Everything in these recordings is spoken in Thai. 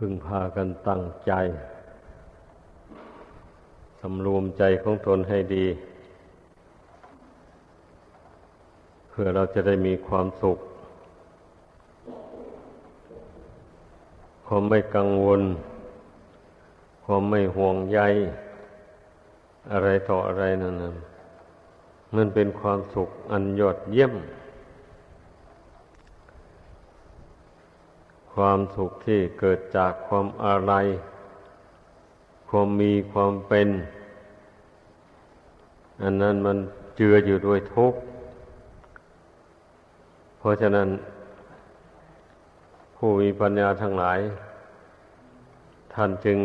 พึงพากันตั้งใจ สำรวมใจของตนให้ดี เพื่อเราจะได้มีความสุข ความไม่กังวล ความไม่ห่วงใย อะไรต่ออะไรนั่นนะมันเป็นความสุขอันยอดเยี่ยม ความสุขที่เกิดจากความอะไร ความมีความเป็น อันนั้นมันเจืออยู่ด้วยทุกข์ เพราะฉะนั้น ผู้มีปัญญาทั้งหลาย ท่านจึง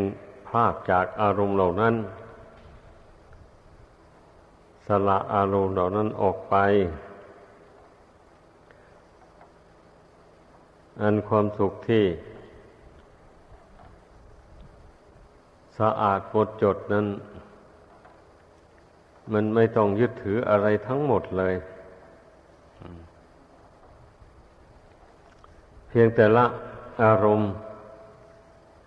พากจากอารมณ์เหล่านั้น สละอารมณ์เหล่านั้นออกไป อันความสุขที่ สะอาดหมดจดนั้น มันไม่ต้องยึดถืออะไรทั้งหมดเลย เพียงแต่ละอารมณ์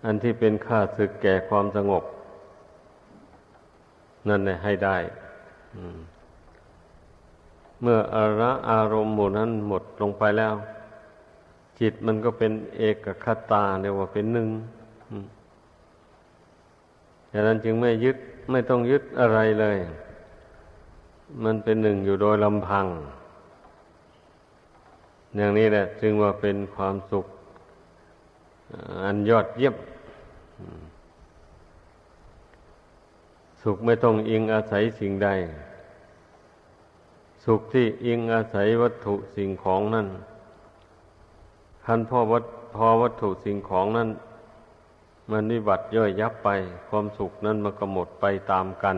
อันที่เป็นค่าศึกแก่ความสงบ นั่นแหละให้ได้เมื่ออาระอารมณ์หมู่นั้นหมดลงไปแล้ว จิตมันก็เป็นเอกคตาเรียกว่าเป็นหนึ่งดังนั้นจึงไม่ยึดไม่ต้องยึดอะไรเลย มันเป็นหนึ่งอยู่โดยลำพัง อย่างนี้แหละ จึงว่าเป็นความสุข อันยอดเยี่ยม สุขไม่ต้องอิงอาศัยสิ่งใด สุขที่อิงอาศัยวัตถุสิ่งของนั่น คันพอวัตพอวัตถุสิ่งของนั้น มันวิบัติย่อยยับไป ความสุขนั้นมันก็หมดไปตามกัน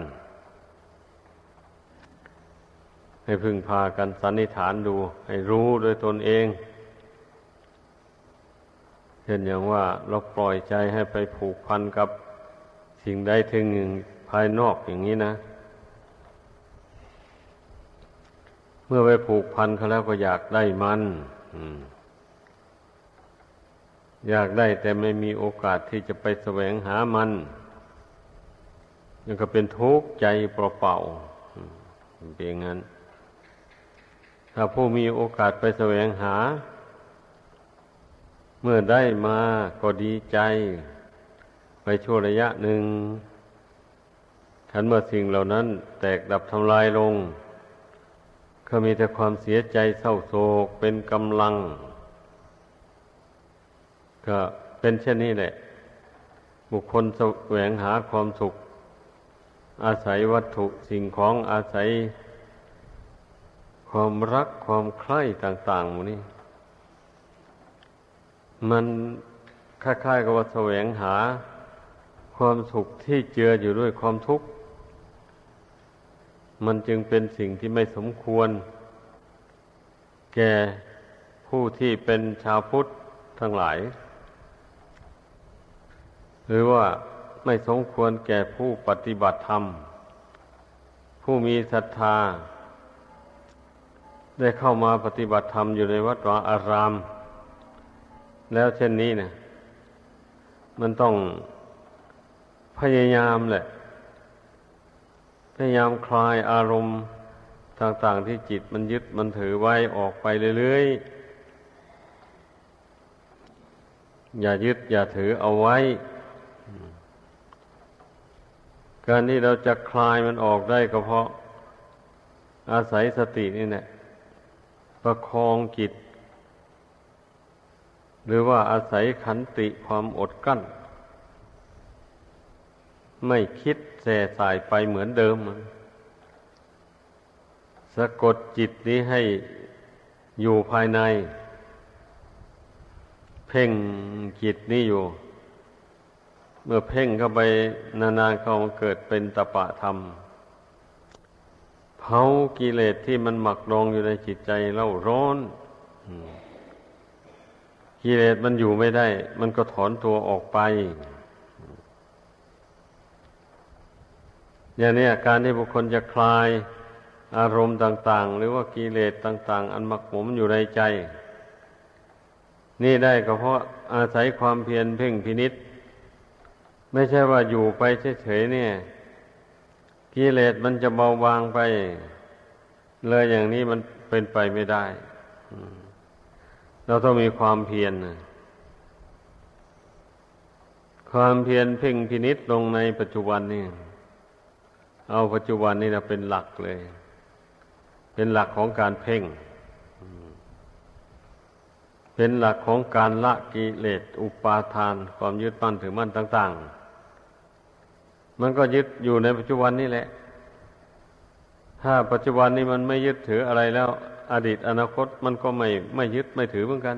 ให้พึงพากันสันนิษฐานดู ให้รู้โดยตนเองเช่นอย่างว่าเราปล่อยใจให้ไปผูกพันกับสิ่งใดถึงหนึ่งภายนอกอย่างนี้นะ เมื่อไปผูกพันเขาแล้วก็อยากได้มัน อืม อยากได้แต่ไม่มีโอกาสที่จะไปแสวงหามันนั่นก็เป็นทุกข์ใจเปล่าๆเป็นอย่างนั้น ถ้าผู้มีโอกาสไปแสวงหา เมื่อได้มาก็ดีใจ ไปชั่วระยะหนึ่งทันเมื่อสิ่งเหล่านั้น แตกดับทำลายลง ก็มีแต่ความเสียใจเศร้าโศกเป็นกำลัง ก็เป็นเช่นนี้แหละ บุคคลแสวงหาความสุข อาศัยวัตถุสิ่งของอาศัย ความรักความใคร่ต่างๆหมดนี้ มันคล้ายๆกับว่าแสวงหาความสุขที่เจืออยู่ด้วยความทุกข์ มันจึงเป็นสิ่งที่ไม่สมควร แก่ผู้ที่เป็นชาวพุทธทั้งหลาย หรือว่าไม่สมควรแก่ผู้ปฏิบัติธรรม ผู้มีศรัทธา ได้เข้ามาปฏิบัติธรรมอยู่ในวัดวาอาราม แล้วเช่นนี้เนะมันต้องพยายามแหละ พยายามคลายอารมณ์ต่างๆที่จิตมันยึดมันถือไว้ออกไปเรื่อยๆ อย่ายึดอย่าถือเอาไว้ การที่เราจะคลายมันออกได้ก็เพราะ อาศัยสตินี่แหละประคองจิต หรือว่าอาศัยขันติความอดกั้น ไม่คิดแส่สายไปเหมือนเดิม สะกดจิตนี้ให้อยู่ภายใน เพ่งจิตนี้อยู่ เมื่อเพ่งเข้าไปนานๆเขาเกิดเป็นตปะธรรมเผากิเลสที่มันหมักดองอยู่ในจิตใจเล่าร้อนกิเลสมันอยู่ไม่ได้ มันก็ถอนตัวออกไป อย่างนี้การที่บุคคลจะคลายอารมณ์ต่าง ๆ หรือว่ากิเลสต่าง ๆ อันหมักหมมอยู่ในใจ นี่ได้ก็เพราะอาศัยความเพียรเพ่งพินิษ ไม่ใช่ว่าอยู่ไปเฉยๆเนี่ยกิเลสมันจะเบาบางไป เลยอย่างนี้มันเป็นไปไม่ได้ เราต้องมีความเพียรความเพียรเพ่งพินิษลงในปัจจุบันนี่เอาปัจจุบันนี่นะเป็นหลักเลย เป็นหลักของการเพ่ง เป็นหลักของการละกิเลสอุปาทาน ความยึดมั่นถือมั่นต่าง ๆ มันก็ยึดอยู่ในปัจจุบันนี่แหละ ถ้าปัจจุบันนี้มันไม่ยึดถืออะไรแล้ว อดีตอนาคตมันก็ไม่ไม่ยึดไม่ถือเหมือนกัน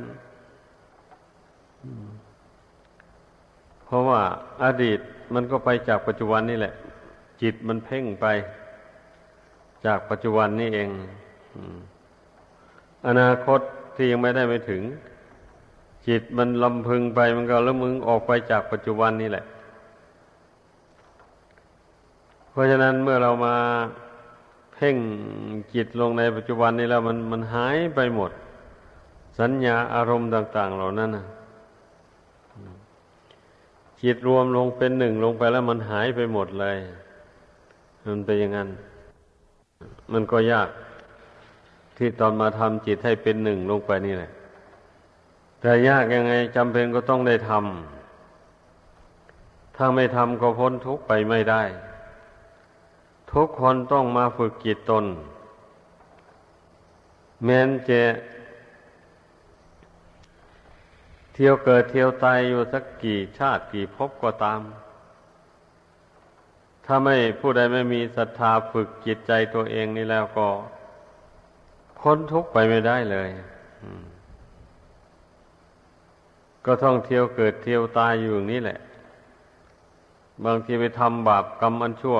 เพราะว่าอดีตมันก็ไปจากปัจจุบันนี่แหละ จิตมันเพ่งไป จากปัจจุบันนี่เองอนาคตที่ยังไม่ได้ไปถึง จิตมันลำพึงไปมันก็ละมึงออกไปจากปัจจุบันนี่แหละ เพราะฉะนั้นเมื่อเรามาเพ่งจิตลงในปัจจุบันนี้แล้วมันมันหายไปหมด สัญญาอารมณ์ต่าง ๆ เหล่านั้นนะจิตรวมลงเป็นหนึ่งลงไปแล้วมันหายไปหมดเลย มันเป็นอย่างนั้น มันก็ยาก ที่ตอนมาทำจิตให้เป็นหนึ่งลงไปนี่แหละ แต่ยากยังไงจำเป็นก็ต้องได้ทำถ้าไม่ทำก็พ้นทุกข์ไปไม่ได้ ทุกคนต้องมาฝึกจิตตน แม้นจะเที่ยวเกิดเที่ยวตายอยู่สักกี่ชาติกี่ภพก็ตาม ถ้าไม่ผู้ใดไม่มีศรัทธาฝึกจิตใจตัวเองนี่แล้วก็พ้นทุกข์ไปไม่ได้เลยก็ต้องเที่ยวเกิดเที่ยวตายอยู่อย่างนี้แหละ บางทีไปทำบาปกรรมอันชั่ว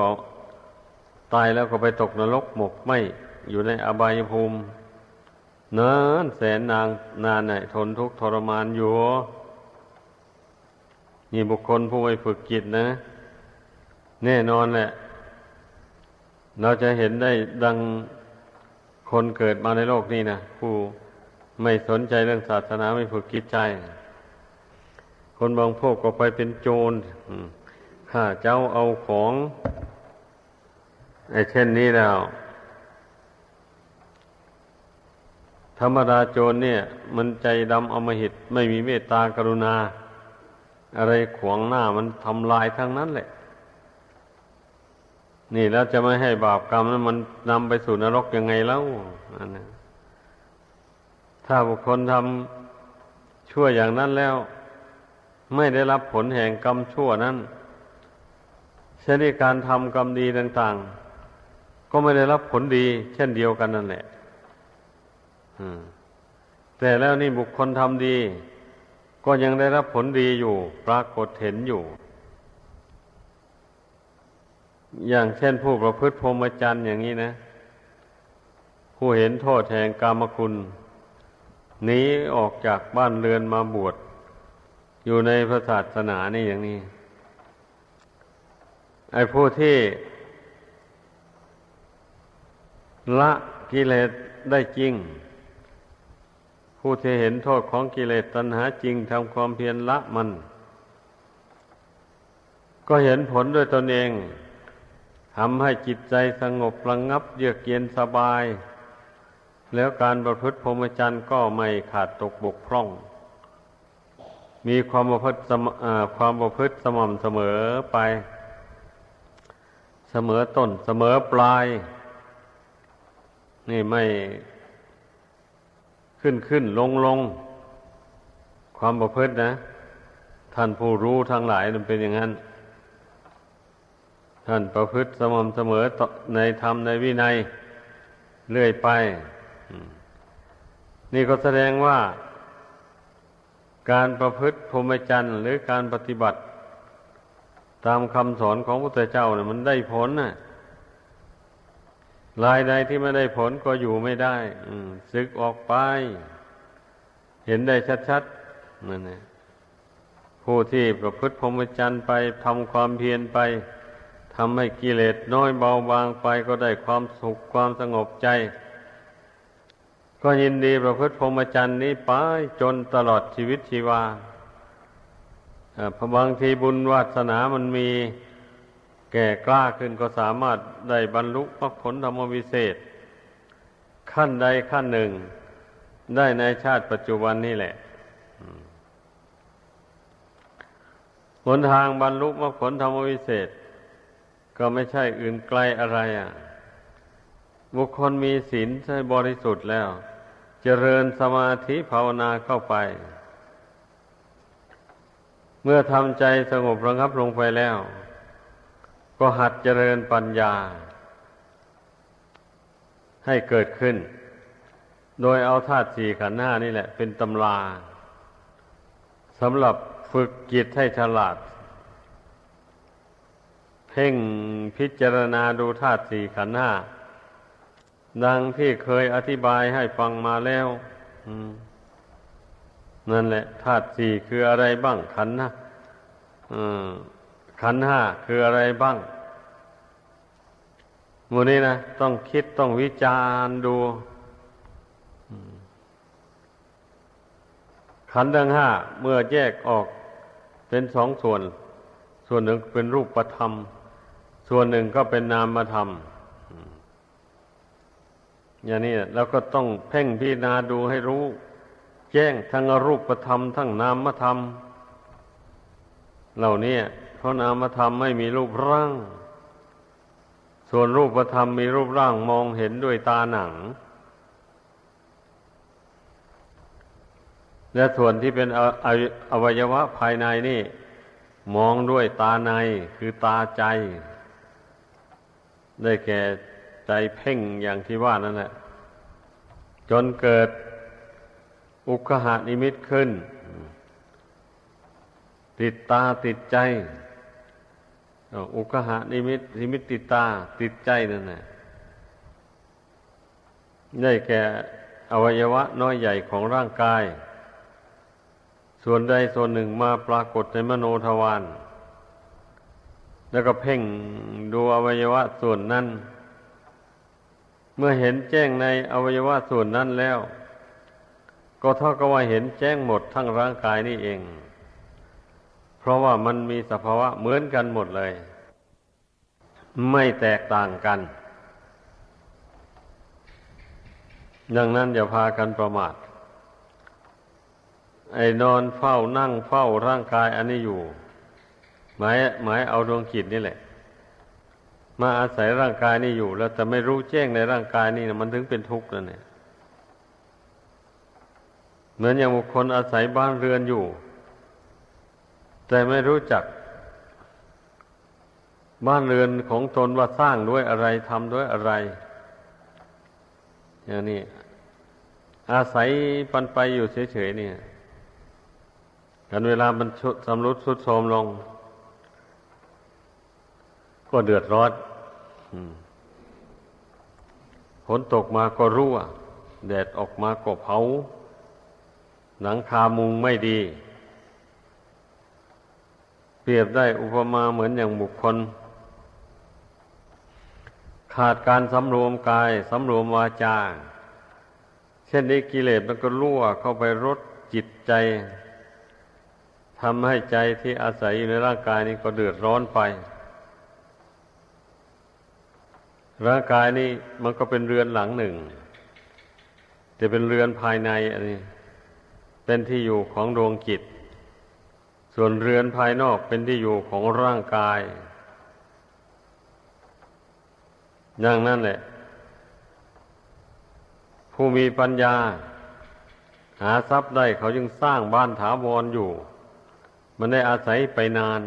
ตายแล้วก็ไปตกนรกหมกไหมอยู่ในอบายภูมิเนินแสนนางนานไหนทนทุกข์ทรมานอยู่นี่บุคคลผู้ไม่ฝึกจิตนะ แน่นอนแหละ เราจะเห็นได้ดังคนเกิดมาในโลกนี้นะผู้ไม่สนใจเรื่องศาสนาไม่ฝึกกิจใจ คนบางพวกก็ไปเป็นโจรข้าเจ้าเอาของ เช่นนี้แล้ว ธรรมดาโจรเนี่ย มันใจดำอมหิตไม่มีเมตตากรุณา อะไรขวางหน้ามันทำลายทั้งนั้นแหละ นี่แล้วจะไม่ให้บาปกรรมนั้นมันนำไปสู่นรกยังไงแล้วอันนี้ถ้าบุคคลทำชั่วอย่างนั้นแล้ว ไม่ได้รับผลแห่งกรรมชั่วนั้นเช่นการทำกรรมดีต่าง ๆ ก็ไม่ได้รับผลดีเช่นเดียวกันนั่นแหละแต่แล้วนี่บุคคลทำดี ก็ยังได้รับผลดีอยู่ ปรากฏเห็นอยู่ อย่างเช่นผู้ประพฤติพรหมจรรย์อย่างนี้นะ ผู้เห็นโทษแห่งกรรมคุณหนีออกจากบ้านเรือนมาบวชอยู่ในพระศาสนานี่อย่างนี้ ไอ้ผู้ที่ ละกิเลสได้จริง ผู้ที่เห็นโทษของกิเลสตัณหาจริงทำความเพียรละมัน ก็เห็นผลด้วยตนเองทำให้จิตใจสงบระงงับ เยือกเย็นสบาย แล้วการประพฤติพรหมจรรย์ก็ไม่ขาดตกบกพร่อง มีความประพฤติความประพฤติสม่ำเสมอไป เสมอต้นเสมอปลาย นี่ไม่ขึ้นขึ้นลงลงความประพฤตินะ ท่านผู้รู้ทั้งหลายมันเป็นอย่างนั้น ท่านประพฤติสม่ำเสมอในธรรมในวินัย เรื่อยไป นี่ก็แสดงว่า การประพฤติพรหมจรรย์หรือการปฏิบัติ ตามคำสอนของพระพุทธเจ้าเนี่ยมันได้ผลน่ะ ลายใดที่ไม่ได้ผลก็อยู่ไม่ได้ซึกออกไป เห็นได้ชัดๆนั่นแหละผู้ที่ประพฤติพรหมจรรย์ไปทำความเพียรไปทำให้กิเลสน้อยเบาบางไปก็ได้ความสุขความสงบใจ ก็ยินดีประพฤติพรหมจรรย์นี้ไปจนตลอดชีวิตชีวาพระบางทีบุญวาสนามันมี แก่กล้าขึ้นก็สามารถได้บรรลุมรรคผลธรรมวิเศษ ขั้นใดขั้นหนึ่ง ได้ในชาติปัจจุบันนี่แหละหนทางบรรลุมรรคผลธรรมวิเศษ ก็ไม่ใช่อื่นไกลอะไรอะ บุคคลมีศีลใช้บริสุทธิ์แล้ว เจริญสมาธิภาวนาเข้าไป เมื่อทำใจสงบระงับลงไปแล้ว ก็หัดเจริญปัญญา ให้เกิดขึ้น โดยเอาธาตุสี่ขันธ์ห้านี่แหละ เป็นตำราสำหรับฝึกจิตให้ฉลาด เพ่งพิจารณาดูธาตุสี่ขันธ์ห้าดังที่เคยอธิบายให้ฟังมาแล้วนั่นแหละธาตุสี่คืออะไรบ้างขันธ์ห้า ขันห้าคืออะไรบ้างมูนี้นะต้องคิดต้องวิจารณ์ดูขันธ์ทั้งห้าเมื่อแยกออกเป็นสองส่วน ส่วนหนึ่งเป็นรูปธรรม ส่วนหนึ่งก็เป็นนามธรรม อย่างนี้เราก็ต้องเพ่งพิจารณาดูให้รู้ แจ้งทั้งรูปธรรม ทั้งนามธรรม เหล่านี้ เพราะนามธรรมไม่มีรูปร่าง ส่วนรูปธรรมมีรูปร่างมองเห็นด้วยตาหนัง และส่วนที่เป็นอวัยวะภายในนี่ มองด้วยตาในคือตาใจ ได้แก่ใจเพ่งอย่างที่ว่านั่นแหละจนเกิดอุคหานิมิตขึ้น ติดตาติดใจ อุคหานิมิตนิมิตติตา ติดใจนั่นแหละได้แก่อวัยวะน้อยใหญ่ของร่างกาย ส่วนใดส่วนหนึ่งมาปรากฏในมโนทวารแล้วก็เพ่งดูอวัยวะส่วนนั้น เมื่อเห็นแจ้งในอวัยวะส่วนนั้นแล้ว ก็เท่ากับว่าเห็นแจ้งหมดทั้งร่างกายนี่เอง ราะว่ามันมีสภาวะเหมือนกันหมดเลย ไม่แตกต่างกัน ดังนั้นอย่าพากันประมาท ไอ้นอนเฝ้านั่งเฝ้าร่างกายอันนี้อยู่ หมายหมายเอาดวงจิตนี่แหละ มาอาศัยร่างกายนี่อยู่ แล้วแต่ไม่รู้แจ้งในร่างกายนี่นะมันถึงเป็นทุกข์แล้วเนี่ยเหมือนอย่างบุคคลอาศัยบ้านเรือนอยู่ แต่ไม่รู้จัก บ้านเรือนของตนว่าสร้างด้วยอะไรทำด้วยอะไร อย่างนี้ อาศัยปันไปอยู่เฉยๆเนี่ยกันเวลามันสำรุดสุดโทมลง ก็เดือดร้อนฝนตกมาก็รั่ว แดดออกมาก็เผา หนังคามุงไม่ดี รียบได้อุปมาเหมือนอย่างบุคคล ขาดการสำรวมกายสำรวมวาจา เช่นนี้กิเลสมันก็รั่วเข้าไปรดจิตใจทำให้ใจที่อาศัยอยู่ในร่างกายนี้ก็เดือดร้อนไป ร่างกายนี่มันก็เป็นเรือนหลังหนึ่ง แต่เป็นเรือนภายในอันนี้ เป็นที่อยู่ของดวงจิต ส่วนเรือนภายนอกเป็นที่อยู่ของร่างกายอย่างนั้นแหละ ผู้มีปัญญา หาทรัพย์ได้เขาจึงสร้างบ้านถาวรออยู่ มันได้อาศัยไปนาน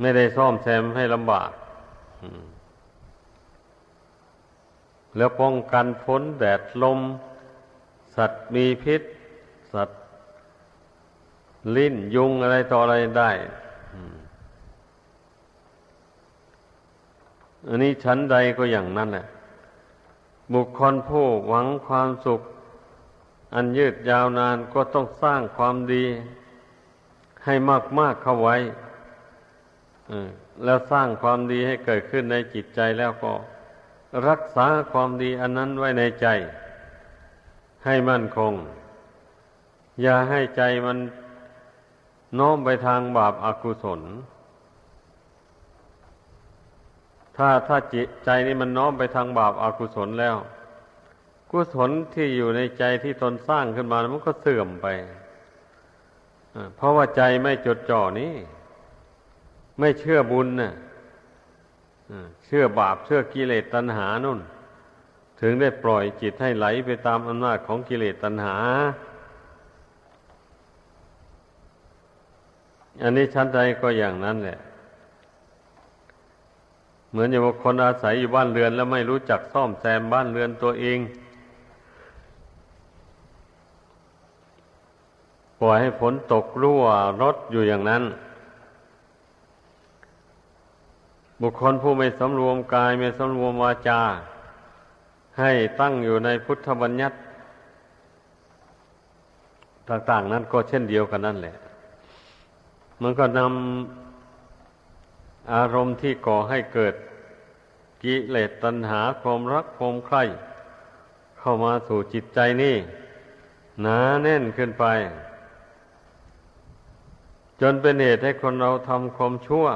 ไม่ได้ซ่อมแซมให้ลำบากแล้วป้องกันพ้นแดดลม สัตว์มีพิษ สัตว์ ลิ้นยุงอะไรต่ออะไรได้อันนี้ชั้นใดก็อย่างนั้นแหละ บุคคลผู้หวังความสุข อันยืดยาวนานก็ต้องสร้างความดี ให้มากๆเข้าไว้แล้วสร้างความดีให้เกิดขึ้นในจิตใจแล้วก็ รักษาความดีอันนั้นไว้ในใจ ให้มั่นคง อย่าให้ใจมัน โน้มไปทางบาปอากุศล ถ้าถ้าจิตใจนี่มันน้อมไปทางบาปอากุศลแล้ว กุศลที่อยู่ในใจที่ตนสร้างขึ้นมามันก็เสื่อมไปเพราะว่าใจไม่จดจ่อนี้ ไม่เชื่อบุญนะ่ะเชื่อบาปเชื่อกิเลสตัณหานุ่น ถึงได้ปล่อยจิตให้ไหลไปตามอำนาจของกิเลสตัณหา อันนี้ชั้นใดก็อย่างนั้นแหละ เหมือนอย่างคนอาศัยอยู่บ้านเรือน แล้วไม่รู้จักซ่อมแซมบ้านเรือนตัวเอง ปล่อยให้ฝนตกรั่วรถอยู่อย่างนั้น บุคคลผู้ไม่สำรวมกายไม่สำรวมวาจา ให้ตั้งอยู่ในพุทธบัญญัติต่าง ๆ นั้นก็เช่นเดียวกันนั่นแหละ มันก็นำอารมณ์ที่ก่อให้เกิดกิเลสตัณหาความรักความใคร่เข้ามาสู่จิตใจนี่หนาแน่นขึ้นไป จนเป็นเหตุให้คนเราทำความชั่ว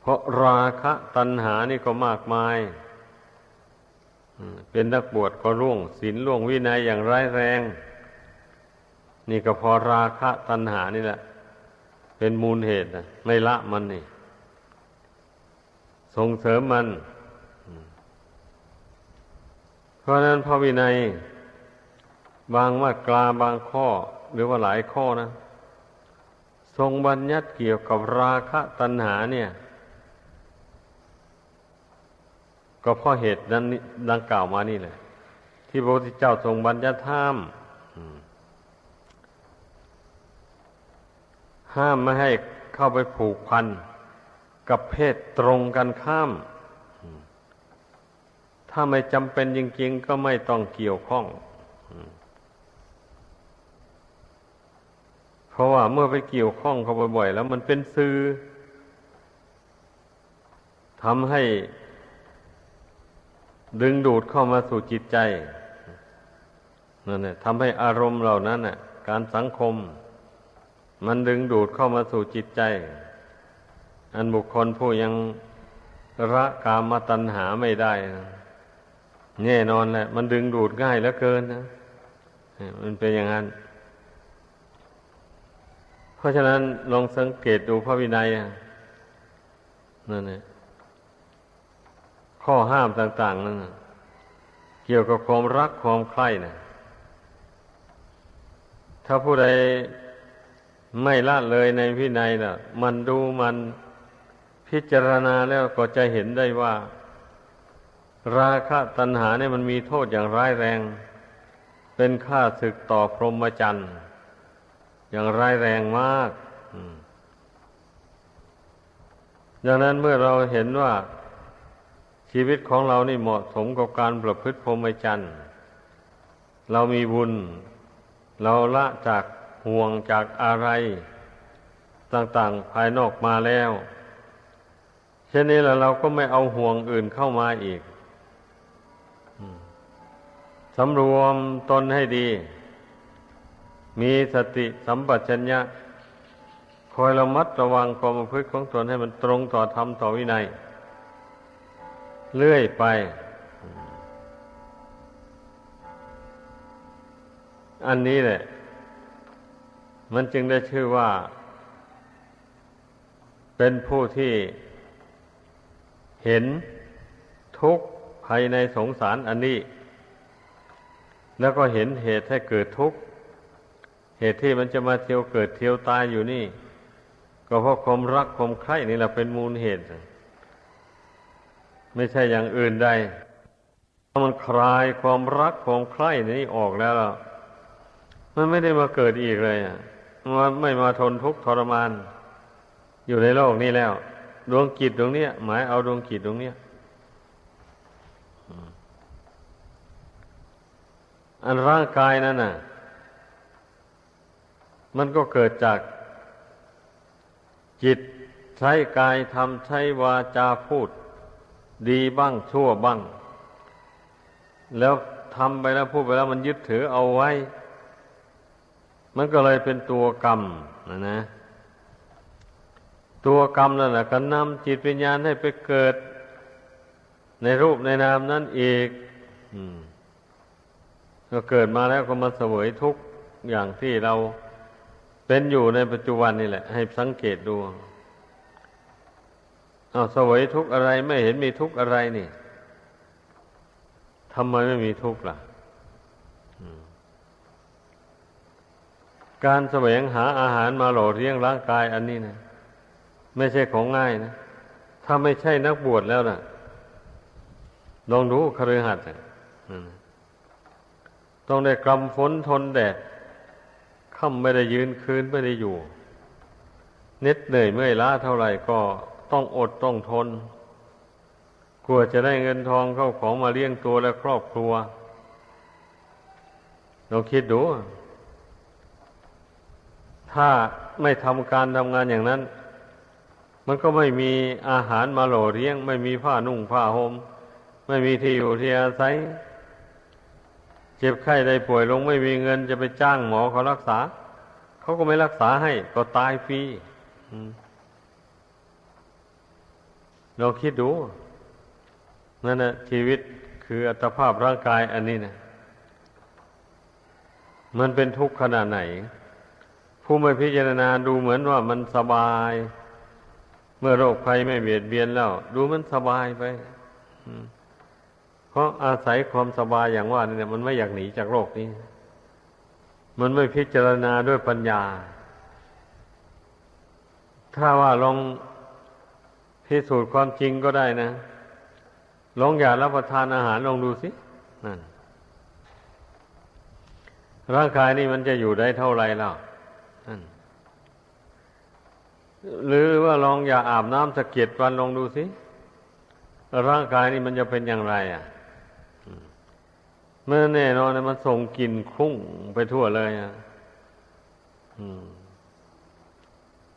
เพราะราคะตัณหานี่ก็มากมาย เป็นนักบวชก็ร่วงศีลร่วงวินัยอย่างร้ายแรง นี่ก็พอราคะตัณหานี่แหละ เป็นมูลเหตุนะไม่ละมันนี่ ส่งเสริมมัน เพราะนั้นพระวินัย บางมากลาบางข้อ หรือว่าหลายข้อนะ ทรงบัญญัติเกี่ยวกับราคะตัณหาเนี่ย ก็เพราะเหตุนั้นดังกล่าวมานี่แหละ ที่พระพุทธเจ้าทรงบัญญัติห้าม ห้ามไม่ให้เข้าไปผูกพันกับเพศตรงกันข้าม ถ้าไม่จำเป็นจริงๆ ก็ไม่ต้องเกี่ยวข้อง เพราะว่าเมื่อไปเกี่ยวข้องเขาบ่อยๆ แล้วมันเป็นซื้อทำให้ดึงดูดเข้ามาสู่จิตใจนั่นแหละทำให้อารมณ์เหล่านั้นน่ะ การสังคม มันดึงดูดเข้ามาสู่จิตใจ อันบุคคลผู้ยังระกามตัณหาไม่ได้นะแน่นอนแหละ มันดึงดูดง่ายเหลือเกินนะมันเป็นอย่างนั้น เพราะฉะนั้นลองสังเกตดูพระวินัยนั่นแหละข้อห้ามต่าง ๆ นั้นเกี่ยวกับความรักความใคร่นะถ้าผู้ใด ไม่ละเลยในพินัยนะมันดูมันพิจารณาแล้วก็จะเห็นได้ว่า ราคะตัณหาเนี่ยมันมีโทษอย่างร้ายแรง เป็นค่าศึกต่อพรหมจรรย์อย่างร้ายแรงมากดังนั้นเมื่อเราเห็นว่าชีวิตของเรานี่เหมาะสมกับการประพฤติพรหมจรรย์เรามีบุญ เราละจาก ห่วงจากอะไรต่างๆภายนอกมาแล้ว เช่นนี้แล้วเราก็ไม่เอาห่วงอื่นเข้ามาอีกสำรวมตนให้ดี มีสติสัมปชัญญะ คอยระมัดระวังความประพฤติของตนให้มันตรงต่อธรรมต่อวินัยเลื่อยไป อันนี้แหละ มันจึงได้ชื่อว่า เป็นผู้ที่เห็นทุกข์ภายในสงสารอันนี้ แล้วก็เห็นเหตุให้เกิดทุกข์เหตุที่มันจะมาเที่ยวเกิดเที่ยวตายอยู่นี่ ก็เพราะความรักความใคร่นี่แหละเป็นมูลเหตุ ไม่ใช่อย่างอื่นใดถ้ามันคลายความรักความใคร่นี้ออกแล้ว มันไม่ได้มาเกิดอีกเลยอะ มันไม่มาทนทุกข์ทรมาน อยู่ในโลกนี้แล้ว ดวงกิจดวงนี้หมายเอาดวงกิจดวงนี้อันร่างกายนั่นน่ะ มันก็เกิดจากจิตใช้กายทำใช้วาจาพูด ดีบ้างชั่วบ้าง แล้วทำไปแล้วพูดไปแล้วมันยึดถือเอาไว้ มันก็เลยเป็นตัวกรรมนะนะ ตัวกรรมนั่นแหละก็นำจิตวิญญาณให้ไปเกิด ในรูปในนามนั่นอีกก็เกิดมาแล้วก็มาเสวยทุกอย่างที่เราเป็นอยู่ในปัจจุบันนี่แหละ ให้สังเกตดูเอาเสวยทุกอะไรไม่เห็นมีทุกอะไรนี่ทำไมไม่มีทุกข์ล่ะ การแสวงหาอาหารมาหล่อเลี้ยงร่างกายอันนี้นะไม่ใช่ของง่ายนะ ถ้าไม่ใช่นักบวชแล้วนะ่ะลองดูคฤหัสถ์ต้องได้กำฝนทนแดดค่ำไม่ได้ยืนคืนไม่ได้อยู่ เน็ดเหนื่อยเมื่อยล้าเท่าไหร่ก็ต้องอดต้องทน กลัวจะได้เงินทองเข้าของมาเลี้ยงตัวและครอบครัวเราคิดดู ถ้าไม่ทำการทำงานอย่างนั้น มันก็ไม่มีอาหารมาหล่อเลี้ยง ไม่มีผ้านุ่งผ้าหม่มไม่มีที่อยู่ที่อาศัย เจ็บไข้ได้ป่วยลงไม่มีเงินจะไปจ้างหมอเขารักษา เขาก็ไม่รักษาให้ ก็ตายฟรีเราคิดดู นั่นนะชีวิตคืออัตภาพร่างกายอันนี้นะมันเป็นทุกข์ขนาดไหน ผู้ไม่พิจารณาดูเหมือนว่ามันสบาย เมื่อโรคภัยไม่เบียดเบียนแล้ว ดูมันสบายไปเพราะอาศัยความสบายอย่างว่านี่มันไม่อยากหนีจากโรคนี้ มันไม่พิจารณาด้วยปัญญา ถ้าว่าลองพิสูจน์ความจริงก็ได้นะลองอย่ารับประทานอาหารลองดูสินั่นร่างกายนี่มันจะอยู่ได้เท่าไรแล้ว หรือว่าลองอย่าอาบน้ำสะเก็ดวันลองดูสิ ร่างกายนี่มันจะเป็นอย่างไร อะเมื่อแน่นอนมันส่งกลิ่นคุ้งไปทั่วเลยอะ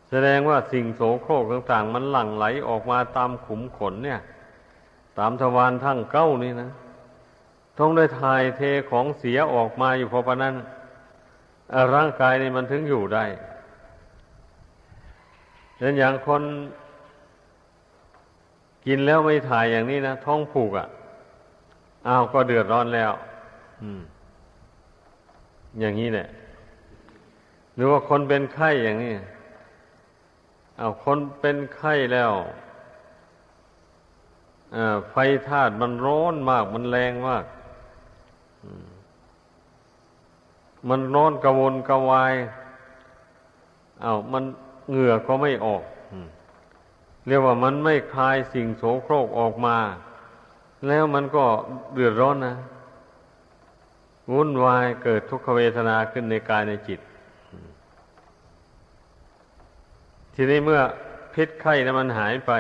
แสดงว่าสิ่งโสโครกต่าง ๆ มันหลั่งไหลออกมาตามขุมขนเนี่ย ตามทวารทั้งเก้านี่นะต้องได้ถ่ายเทของเสียออกมาอยู่พอปะนั้นร่างกายนี่มันถึงอยู่ได้ เช่นอย่างคนกินแล้วไม่ถ่ายอย่างนี้นะท้องผูกอะ่ะอ้าวก็เดือดร้อนแล้ว อืม อย่างนี้แหละหรือว่าคนเป็นไข้อย่างนี้อ้าวคนเป็นไข้แล้วไฟธาตุมันร้อนมาก มันแรงมาก มันร้อนกระวนกระวายเอา้ามัน เหงื่อก็ไม่ออกเรียกว่ามันไม่คลายสิ่งโสโครกออกมา แล้วมันก็เดือดร้อนนะวุ่นวายเกิดทุกขเวทนาขึ้นในกายในจิต ทีนี้เมื่อพิษไข้นะมันหายไป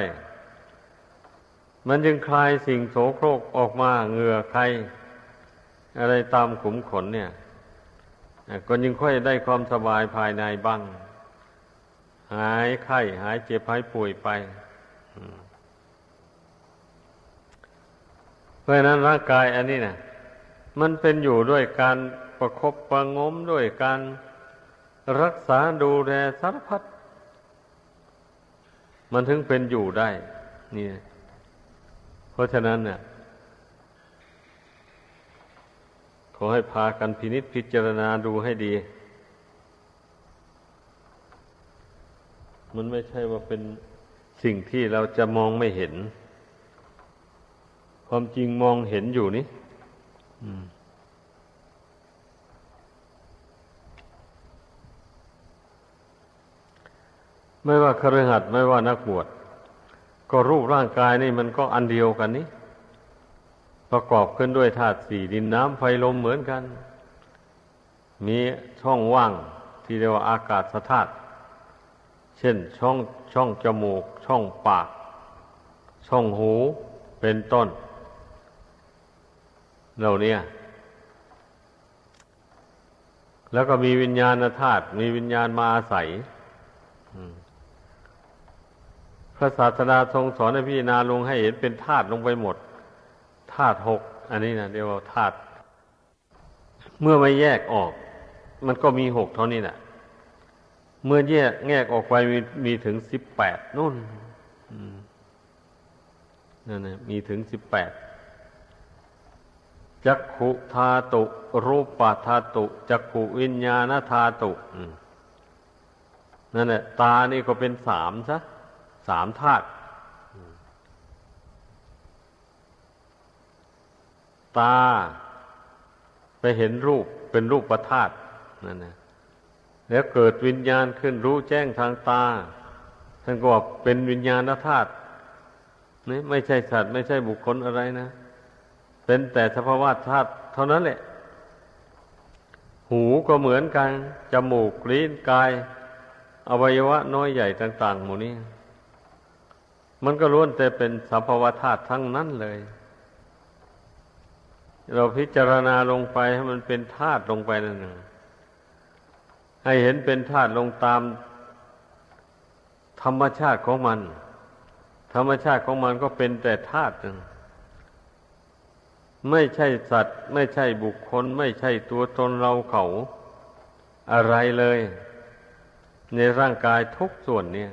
มันจึงคลายสิ่งโสโครกออกมาเหงื่อใครอะไรตามขุมขนเนี่ยก็ยังค่อยได้ความสบายภายในบ้าง หายไข้หายเจ็บหายป่วยไปเพราะนั้นร่างกายอันนี้นะมันเป็นอยู่ด้วยการประครบประงมด้วยการรักษาดูแลสารพัดมันถึงเป็นอยู่ได้นี่เพราะฉะนั้นเนี่ยขอให้พากันพินิษพิจารณาดูให้ดี มันไม่ใช่ว่าเป็นสิ่งที่เราจะมองไม่เห็น ความจริงมองเห็นอยู่นี่ไม่ว่าคฤหัสไม่ว่านักบวชก็รูปร่างกายนี่มันก็อันเดียวกันนี้ ประกอบขึ้นด้วยธาตุสี่ดินน้ำไฟลมเหมือนกัน มีช่องว่างที่เรียกว่าอากาศธาตุ เช่นช่องช่องจมูก ช่องปาก ช่องหูเป็นต้น เหล่านี้แล้วก็มีวิญญาณธาตุมีวิญญาณมาอาศัยพพระศาสดาทรงสอนให้พิจารณาลงให้เห็นเป็นธาตุลงไปหมดธาตุหกอันนี้นะเรียกว่าธาตุเมื่อไม่แยกออก มันก็มีหกเท่านี้แหละ เมื่อแยกแยกออกไปมีมีถึงสิบแปดนู่นนั่นนะมีถึงสิบแปดจักขุธาตุ รูปธาตุจักขุวิญญาณธาตุนั่นแหละตานี่ก็เป็นสามซะสามธาตุตา ไปเห็นรูปเป็นรูปประธาตุนั่นนะ แล้วเกิดวิญญาณขึ้นรู้แจ้งทางตาท่านก็บอกเป็นวิญญาณธาตุนี่ไม่ใช่สัตว์ไม่ใช่บุคคลอะไรนะ เป็นแต่สภาวะธาตุเท่านั้นแหละ หูก็เหมือนกัน จมูกลิ้นกาย อวัยวะน้อยใหญ่ต่าง ๆ หมู่นี้ มันก็ล้วนแต่เป็นสภาวะธาตุทั้งนั้นเลย เราพิจารณาลงไปให้มันเป็นธาตุลงไปนั่นเอง ให้เห็นเป็นธาตุลงตามธรรมชาติของมัน ธรรมชาติของมันก็เป็นแต่ธาตุไม่ใช่สัตว์ ไม่ใช่บุคคล ไม่ใช่ตัวตนเราเขาอะไรเลย ในร่างกายทุกส่วนเนี่ย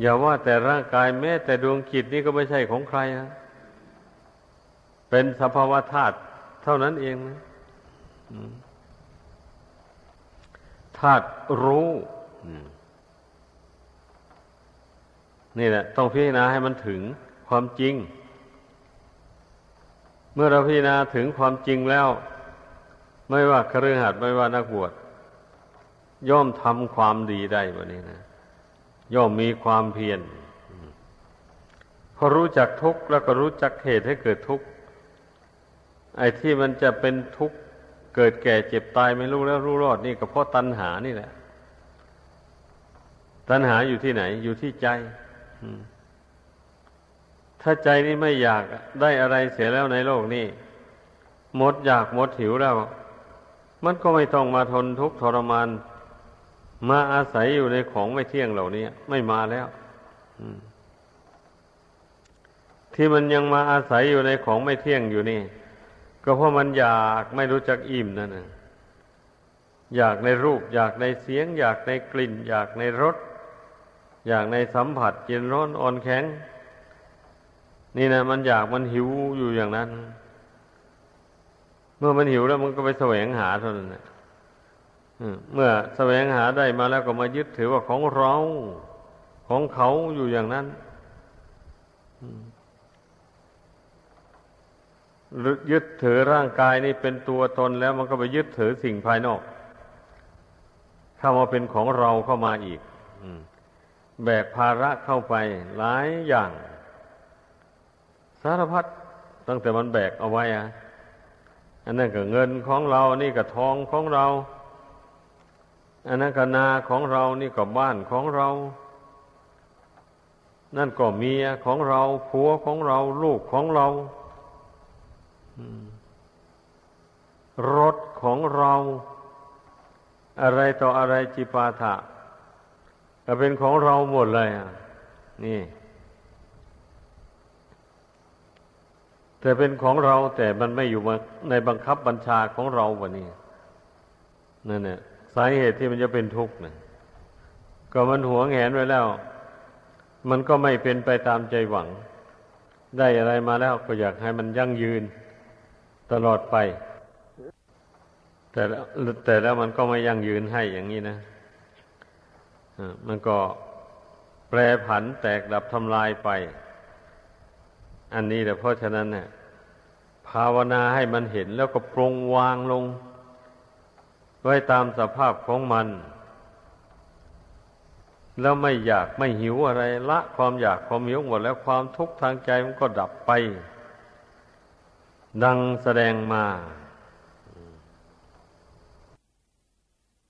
อย่าว่าแต่ร่างกายแม้แต่ดวงจิตนี่ก็ไม่ใช่ของใครนะเป็นสภาวะธาตุเท่านั้นเองนะ ธาตุรู้นี่แหละ ต้องพิจารณาให้มันถึงความจริง เมื่อเราพิจารณาถึงความจริงแล้ว ไม่ว่าครือขัดไม่ว่านักบวชย่อมทำความดีได้แบบนี้นะ ย่อมมีความเพียรพอรู้จักทุกข์แล้วก็รู้จักเหตุให้เกิดทุกข์ไอ้ที่มันจะเป็นทุกข์ เกิดแก่เจ็บตายไม่รู้แล้วรู้รอดนี่ก็เพราะตัณหานี่แหละ ตัณหาอยู่ที่ไหน อยู่ที่ใจถ้าใจนี่ไม่อยากได้อะไรเสียแล้วในโลกนี้หมดอยากหมดหิวแล้ว มันก็ไม่ต้องมาทนทุกข์ทรมาน มาอาศัยอยู่ในของไม่เที่ยงเหล่านี้ไม่มาแล้วที่มันยังมาอาศัยอยู่ในของไม่เที่ยงอยู่นี่ ก็เพราะมันอยากไม่รู้จักอิ่มนั่นนะอยากในรูป อยากในเสียง อยากในกลิ่น อยากในรสอยากในสัมผัสเย็นร้อนอ่อนแข็ง นี่นะมันอยากมันหิวอยู่อย่างนั้น เมื่อมันหิวแล้วมันก็ไปแสวงหาเท่านั้นนะเมื่อแสวงหาได้มาแล้วก็มายึดถือว่าของเราของเขาอยู่อย่างนั้น ยึดถือร่างกายนี่เป็นตัวตนแล้วมันก็ไปยึดถือสิ่งภายนอก เข้ามาเป็นของเราเข้ามาอีกแบกภาระเข้าไปหลายอย่าง สารพัดตั้งแต่มันแบกเอาไว้อะอันนั้นก็เงินของเรา นี่ก็ทองของเรา อันนั้นก็นาของเรา นี่ก็บ้านของเรา นั่นก็เมียของเราผัวของเรา ลูกของเรา รถของเราอะไรต่ออะไรจิปาถะก็เป็นของเราหมดเลยอะ นี่ แต่เป็นของเราแต่มันไม่อยู่ในบังคับบัญชาของเราวะนี่นั่นเนี่ยสาเหตุที่มันจะเป็นทุกข์นะก็มันหวงแหนไว้แล้ว มันก็ไม่เป็นไปตามใจหวัง ได้อะไรมาแล้วก็อยากให้มันยั่งยืน ตลอดไป แต่แล้วแต่แล้วมันก็ไม่ยั่งยืนให้อย่างนี้นะมันก็แปรผันแตกดับทำลายไป อันนี้แต่เพราะฉะนั้นเนี่ยภาวนาให้มันเห็นแล้วก็ปรงวางลง ไว้ตามสภาพของมัน แล้วไม่อยากไม่หิวอะไร ละความอยากความหิวหมดแล้วความทุกข์ทางใจมันก็ดับไป ดังแสดงมา